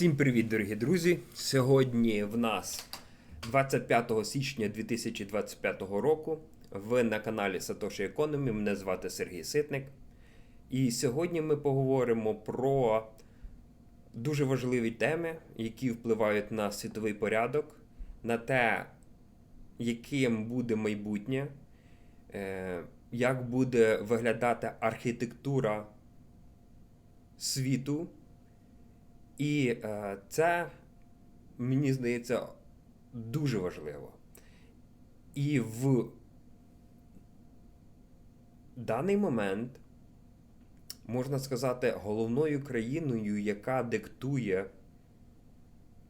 Всім привіт, дорогі друзі! Сьогодні в нас 25 січня 2025 року. Ви на каналі Satoshi Economy. Мене звати Сергій Ситник. І сьогодні ми поговоримо про дуже важливі теми, які впливають на світовий порядок, на те, яким буде майбутнє, е, як буде виглядати архітектура світу. І е, це, мені здається, дуже важливо. І в даний момент, можна сказати, головною країною, яка диктує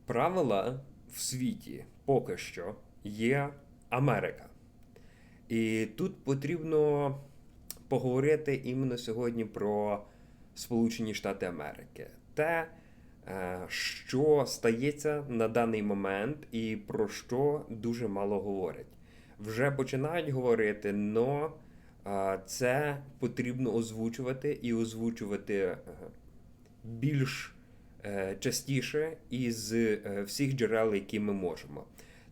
правила в світі поки що, є Америка. І тут потрібно поговорити іменно сьогодні про Сполучені Штати Америки. Те, що стається на даний момент і про що дуже мало говорять. Вже починають говорити, але це потрібно озвучувати і озвучувати е, більш е, частіше із е, всіх джерел, які ми можемо.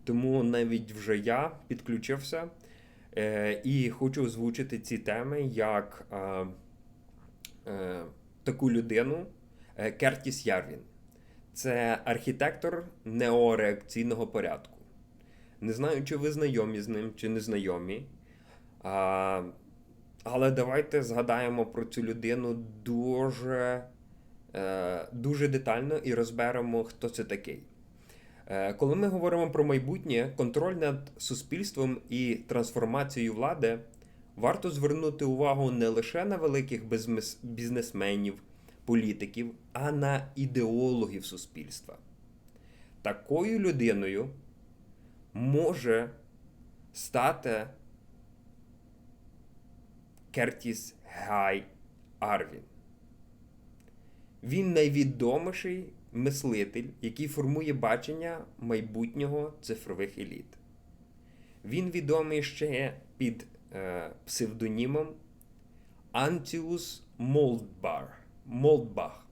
Тому навіть вже я підключився е, і хочу озвучити ці теми як е, е, таку людину е, Кертіс Ярвін. Це архітектор неореакційного порядку. Не знаю, чи ви знайомі з ним, чи не знайомі. А, але давайте згадаємо про цю людину дуже, е, дуже детально і розберемо, хто це такий. Е, Коли ми говоримо про майбутнє, контроль над суспільством і трансформацією влади, варто звернути увагу не лише на великих бізнесменів, політиків, а на ідеологів суспільства. Такою людиною може стати Кертіс Гай Арвін. Він найвідоміший мислитель, який формує бачення майбутнього цифрових еліт. Він відомий ще під е, псевдонімом Антіус Молдбар. Молдбах.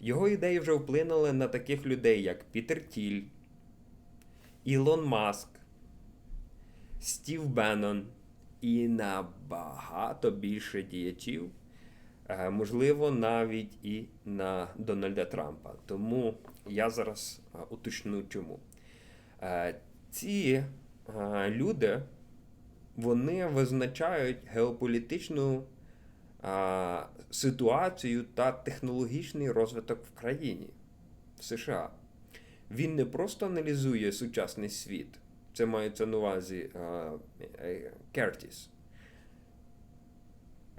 Його ідеї вже вплинули на таких людей, як Пітер Тіль, Ілон Маск, Стів Беннон і набагато більше діячів, е, можливо, навіть і на Дональда Трампа. Тому я зараз е, уточню чому. Е, Ці люди вони визначають геополітичну ситуацію та технологічний розвиток в країні в США. Він не просто аналізує сучасний світ, це мається на увазі Кертіс.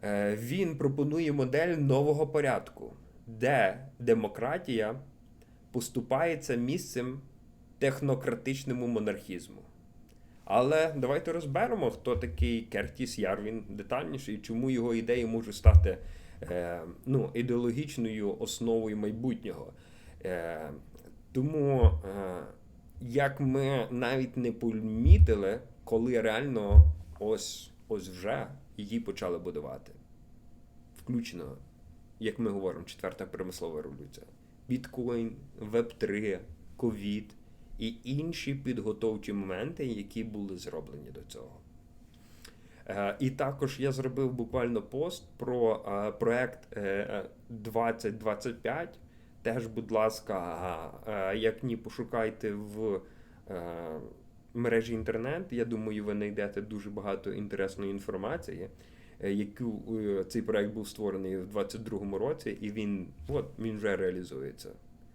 Е, Він пропонує модель нового порядку, де демократія поступається місцем технократичному монархізму. Але давайте розберемо, хто такий Кертіс Ярвін детальніше і чому його ідеї можуть стати е, ну, ідеологічною основою майбутнього. Е, тому, е, як ми навіть не помітили, коли реально ось, ось вже її почали будувати. Включно, як ми говоримо, четверта промислова революція. Біткоін, Веб3, ковід і інші підготовчі моменти, які були зроблені до цього. Е, І також я зробив буквально пост про е, проект е, 2025. Теж, будь ласка, е, як ні, пошукайте в е, мережі інтернет. Я думаю, ви знайдете дуже багато інтересної інформації, е, яку е, цей проект був створений в 2022 році, і він, от, він вже реалізується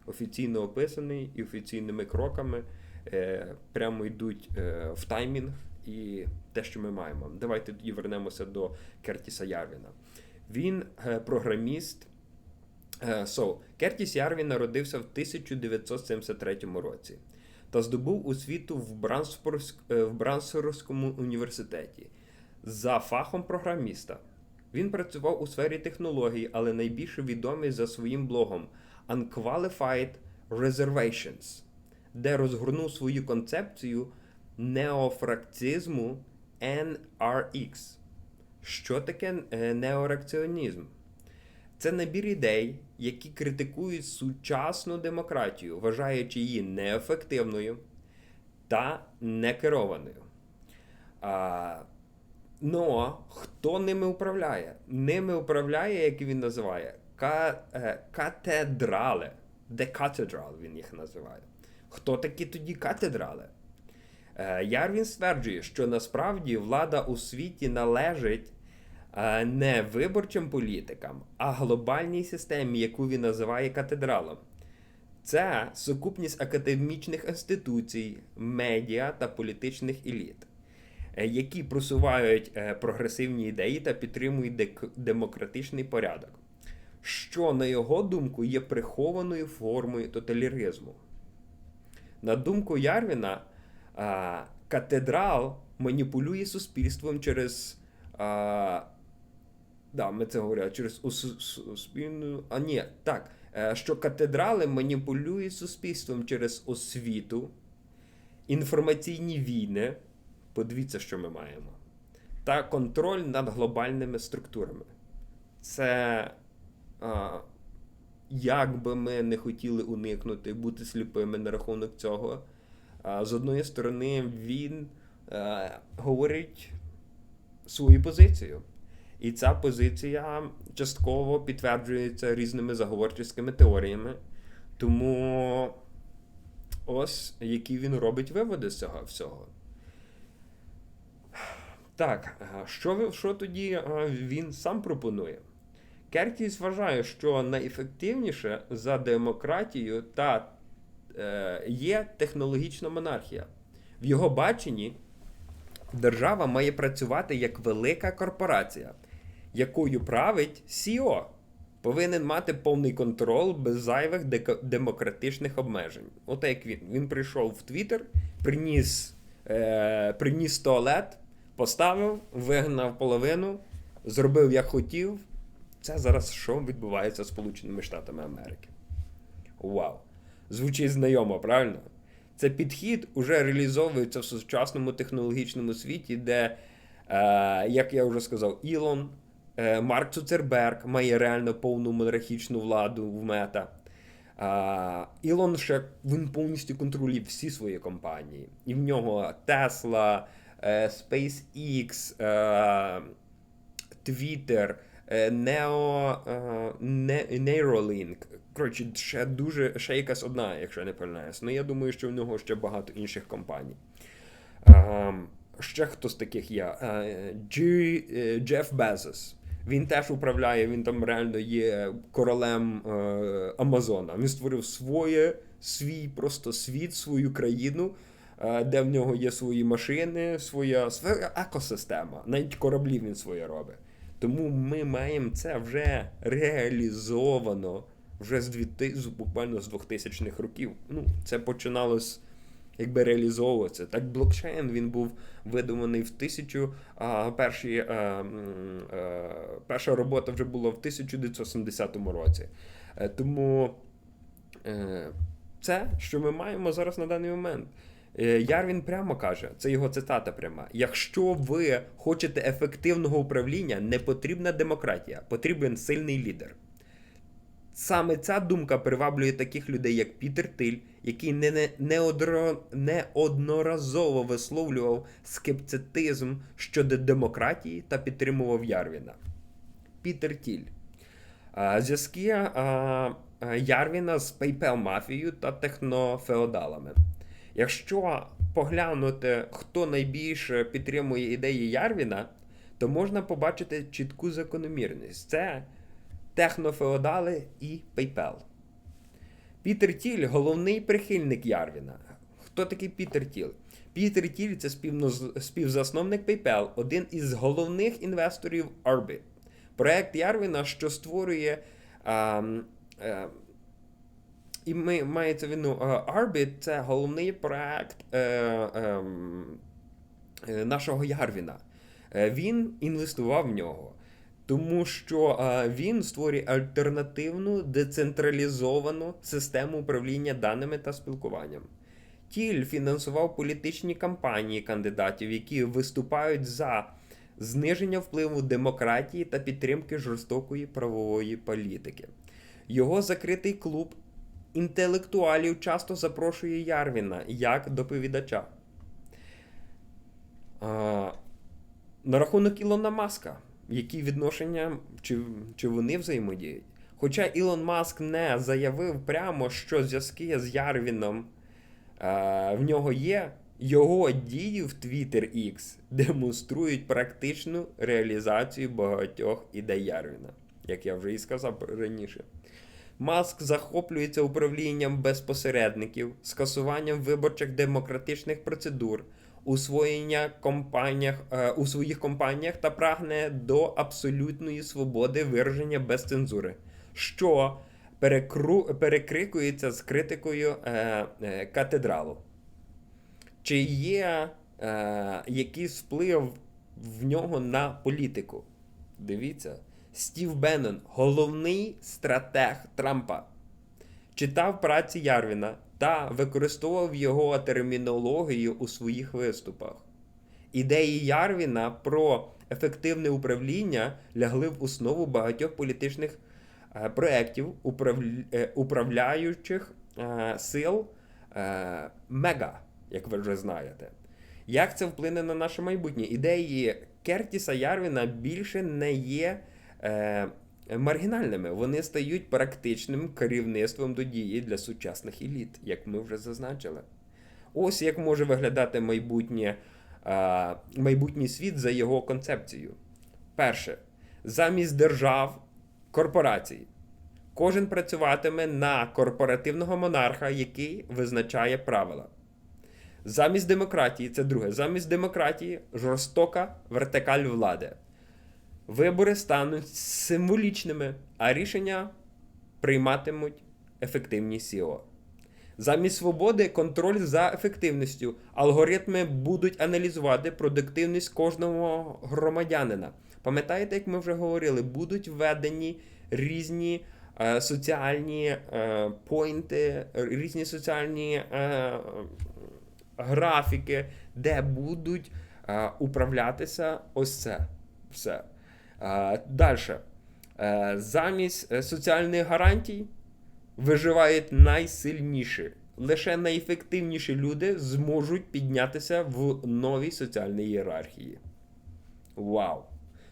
офіційно описаний і офіційними кроками е, прямо йдуть е, в таймінг і те, що ми маємо. Давайте тоді вернемося до Кертіса Ярвіна. Він е, програміст. Е, so, Кертіс Ярвін народився в 1973 році та здобув освіту в, е, в Брансфорському університеті за фахом програміста. Він працював у сфері технологій, але найбільше відомий за своїм блогом Unqualified Reservations, де розгорнув свою концепцію неофракцизму NRX. Що таке е, неорекціонізм? це набір ідей, які критикують сучасну демократію, вважаючи її неефективною та некерованою. А, Ну, хто ними управляє? Ними управляє, як він називає, ка, е, катедрали. Де катедрал він їх називає. Хто такі тоді катедрали? Е, Ярвін стверджує, що насправді влада у світі належить е, не виборчим політикам, а глобальній системі, яку він називає катедралом. Це сукупність академічних інституцій, медіа та політичних еліт, які просувають прогресивні ідеї та підтримують демократичний порядок, що, на його думку, є прихованою формою тоталіризму. На думку Ярвіна, катедрал маніпулює суспільством через. Да, ми це говорили, через суспільну. А ні, так. е, Що катедрали маніпулюють суспільством через освіту, інформаційні війни. Подивіться, що ми маємо. Та контроль над глобальними структурами. Це. Як би ми не хотіли уникнути, бути сліпими на рахунок цього. З одної сторони, він е, говорить свою позицію. І ця позиція частково підтверджується різними заговорческими теоріями. Тому ось які він робить виводи з цього всього. Так, що, що тоді він сам пропонує? Кертіс вважає, що найефективніше за демократію та е, є технологічна монархія. В його баченні держава має працювати як велика корпорація, якою править CEO. Повинен мати повний контроль без зайвих демократичних обмежень. От як він. Він прийшов в Твіттер, приніс, е, приніс туалет, поставив, вигнав половину, зробив як хотів. Це зараз що відбувається з Сполученими Штатами Америки. Вау! Звучить знайомо, правильно? Це підхід уже реалізовується в сучасному технологічному світі, де, е, як я вже сказав, Ілон, е, Марк Цуцерберг має реально повну монархічну владу в мета. А, Ілон ще він повністю контролює всі свої компанії. І в нього Tesla, е, SpaceX, е, Twitter, Neo, е, Не- Neuralink. Коротше, ще дуже ще якась одна, якщо не помиляюсь. Ну я думаю, що в нього ще багато інших компаній. Е, ще хто з таких є? Е, е, Джеф Безос. Він теж управляє, він там реально є королем е, Амазона. Він створив своє, свій просто світ, свою країну, е, де в нього є свої машини, своя, своя екосистема. Навіть кораблі він своє робить. Тому ми маємо це вже реалізовано вже з 2000, буквально з 2000-х років. Ну, це починалось якби реалізовуватися. Так, блокчейн він був видуманий в тисячу. А перші, а, м, е, перша робота вже була в 1970 році. Е, Тому е, це, що ми маємо зараз на даний момент. Е, Ярвін прямо каже, це його цитата пряма. Якщо ви хочете ефективного управління, не потрібна демократія, потрібен сильний лідер. Саме ця думка приваблює таких людей, як Пітер Тиль, який не, не, неодро- неодноразово висловлював скептицизм щодо демократії та підтримував Ярвіна. Пітер Тіль. Зв'язки Ярвіна з PayPal мафією та технофеодалами. Якщо поглянути, хто найбільше підтримує ідеї Ярвіна, то можна побачити чітку закономірність. Це технофеодали і PayPal. Пітер Тіль головний прихильник Ярвіна. Хто такий Пітер Тіл? Пітер Тіль це співзасновник PayPal, один із головних інвесторів Orbit. Проект Ярвіна, що створює. А, а, і ми мається в виду, а, це головний проект е, е, е, нашого Ярвіна. Е, Він інвестував в нього. Тому що е, він створює альтернативну децентралізовану систему управління даними та спілкуванням. Тіль фінансував політичні кампанії кандидатів, які виступають за зниження впливу демократії та підтримки жорстокої правової політики. Його закритий клуб інтелектуалів часто запрошує Ярвіна як доповідача. А, на рахунок Ілона Маска, які відношення чи, чи вони взаємодіють? Хоча Ілон Маск не заявив прямо, що зв'язки з Ярвіном а, в нього є, його дії в Twitter X демонструють практичну реалізацію багатьох ідей Ярвіна, як я вже і сказав раніше. Маск захоплюється управлінням без посередників, скасуванням виборчих демократичних процедур, усвоєння компаніях, е, у своїх компаніях та прагне до абсолютної свободи вираження без цензури, що перекру, перекрикується з критикою е, е, катедралу. Чи є е, якийсь вплив в нього на політику? Дивіться. Стів Беннон, головний стратег Трампа, читав праці Ярвіна та використовував його термінологію у своїх виступах. Ідеї Ярвіна про ефективне управління лягли в основу багатьох політичних е, проєктів е, управляючих е, сил Мега, як ви вже знаєте. Як це вплине на наше майбутнє? Ідеї Кертіса Ярвіна більше не є е, маргінальними. Вони стають практичним керівництвом до дії для сучасних еліт, як ми вже зазначили. Ось як може виглядати майбутнє, е, майбутній світ за його концепцією. Перше, замість держав корпорацій. Кожен працюватиме на корпоративного монарха, який визначає правила. Замість демократії, це друге, замість демократії жорстока вертикаль влади. Вибори стануть символічними, а рішення прийматимуть ефективні СІО. Замість свободи контроль за ефективністю. Алгоритми будуть аналізувати продуктивність кожного громадянина. Пам'ятаєте, як ми вже говорили, будуть введені різні е, соціальні е, поінти, різні соціальні е, графіки, де будуть е, управлятися ось це все. Далі. Замість е, соціальних гарантій виживають найсильніші. Лише найефективніші люди зможуть піднятися в новій соціальній ієрархії. Вау!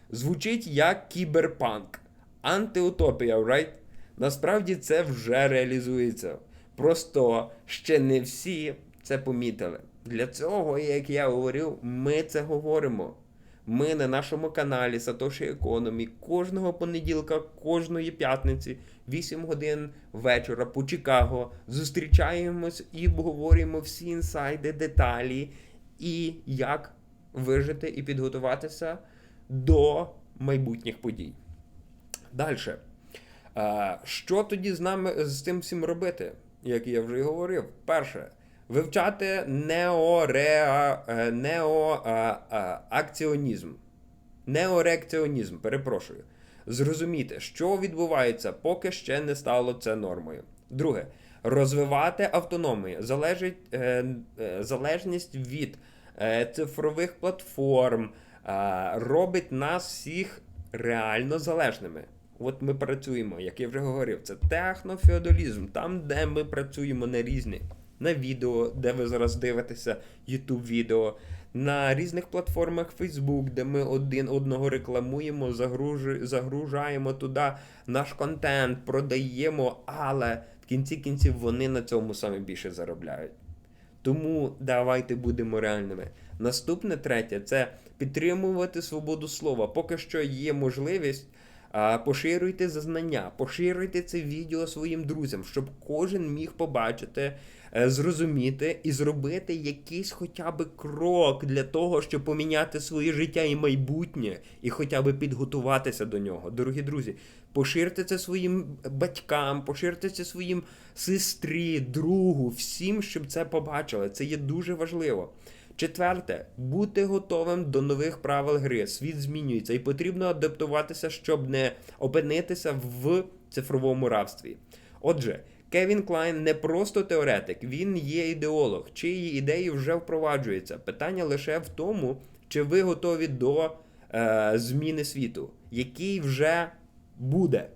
Звучить як кіберпанк. Антиутопія, right? Насправді це вже реалізується. Просто ще не всі це помітили. Для цього, як я говорив, ми це говоримо. Ми на нашому каналі Satoshi Economy кожного понеділка, кожної п'ятниці, 8 годин вечора по Чикаго зустрічаємось і обговорюємо всі інсайди, деталі і як вижити і підготуватися до майбутніх подій. Далі. Що тоді з нами з цим всім робити? Як я вже говорив, перше вивчати неореа, е, неоакціонізм. Неореакціонізм, перепрошую. Зрозуміти, що відбувається, поки ще не стало це нормою. Друге, розвивати автономію, залежить, е, е, залежність від е, цифрових платформ е, робить нас всіх реально залежними. От ми працюємо, як я вже говорив, це технофеодалізм, там, де ми працюємо на різні на відео, де ви зараз дивитеся YouTube відео, на різних платформах Facebook, де ми один одного рекламуємо, загружаємо туди наш контент, продаємо, але в кінці кінців вони на цьому саме більше заробляють. Тому давайте будемо реальними. Наступне третє це підтримувати свободу слова. Поки що є можливість. Поширюйте зазнання, поширюйте це відео своїм друзям, щоб кожен міг побачити, е, зрозуміти і зробити якийсь хоча б крок для того, щоб поміняти своє життя і майбутнє, і хоча б підготуватися до нього. Дорогі друзі, поширте це своїм батькам, поширте це своїм сестрі, другу, всім, щоб це побачили. Це є дуже важливо. Четверте, бути готовим до нових правил гри. Світ змінюється і потрібно адаптуватися, щоб не опинитися в цифровому рабстві. Отже, Кевін Клайн не просто теоретик, він є ідеолог, чиї ідеї вже впроваджуються. Питання лише в тому, чи ви готові до е, зміни світу, який вже буде.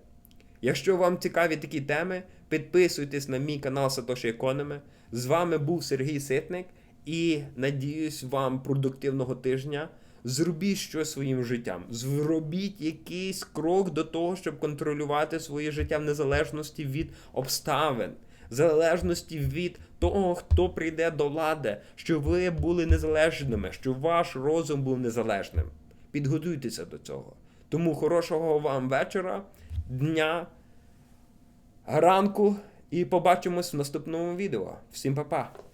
Якщо вам цікаві такі теми, підписуйтесь на мій канал Сатоші Економи. З вами був Сергій Ситник і надіюсь вам продуктивного тижня. Зробіть щось своїм життям. Зробіть якийсь крок до того, щоб контролювати своє життя в незалежності від обставин, в залежності від того, хто прийде до влади, щоб ви були незалежними, щоб ваш розум був незалежним. Підготуйтеся до цього. Тому хорошого вам вечора, дня, ранку і побачимось в наступному відео. Всім па-па!